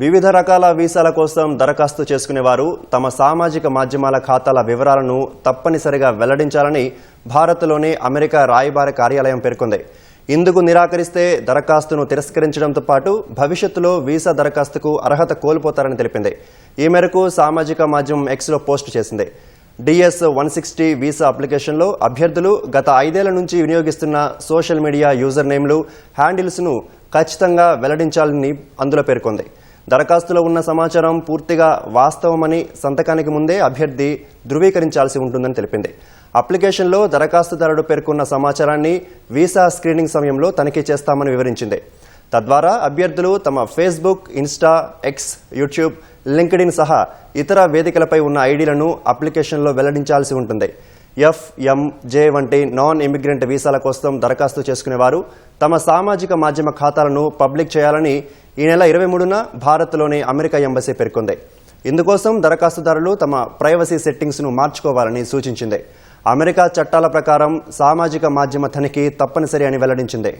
వివిధ రకాల వీసాల కోసం దరఖాస్తు చేసుకునేవారు తమ సామాజిక మాధ్యమాల ఖాతాల వివరాలను తప్పనిసరిగా వెల్లడించాలని భారత్లోని అమెరికా రాయబార కార్యాలయం పేర్కొంది. ఇందుకు నిరాకరిస్తే దరఖాస్తును తిరస్కరించడంతో పాటు భవిష్యత్తులో వీసా దరఖాస్తుకు అర్హత కోల్పోతారని తెలిపింది. ఈ మేరకు సామాజిక మాధ్యమం ఎక్స్లో పోస్టు చేసింది. డిఎస్ వన్ సిక్స్టీ వీసా అప్లికేషన్లో అభ్యర్థులు గత ఐదేళ్ళ నుంచి వినియోగిస్తున్న సోషల్ మీడియా యూజర్ నేమ్లు హ్యాండిల్స్ను ఖచ్చితంగా వెల్లడించాలని అందులో పేర్కొంది. దరఖాస్తులో ఉన్న సమాచారం పూర్తిగా వాస్తవమని సంతకానికి ముందే అభ్యర్థి ధృవీకరించాల్సి ఉంటుందని తెలిపింది. అప్లికేషన్లో దరఖాస్తుదారుడు పేర్కొన్న సమాచారాన్ని వీసా స్క్రీనింగ్ సమయంలో తనిఖీ చేస్తామని వివరించింది. తద్వారా అభ్యర్థులు తమ Facebook Insta X YouTube LinkedIn సహా ఇతర వేదికలపై ఉన్న ఐడీలను అప్లికేషన్లో వెల్లడించాల్సి ఉంటుంది. ఎఫ్ఎంజే వంటి నాన్ ఇమిగ్రెంట్ వీసాల కోసం దరఖాస్తు చేసుకునేవారు తమ సామాజిక మాధ్యమ ఖాతాలను పబ్లిక్ చేయాలని ఈ నెల ఇరవై మూడున భారత్లోని అమెరికా ఎంబసీ పేర్కొంది. ఇందుకోసం దరఖాస్తుదారులు తమ ప్రైవసీ సెట్టింగ్స్ను మార్చుకోవాలని సూచించింది. అమెరికా చట్టాల ప్రకారం సామాజిక మాధ్యమ తనిఖీ తప్పనిసరి అని వెల్లడించింది.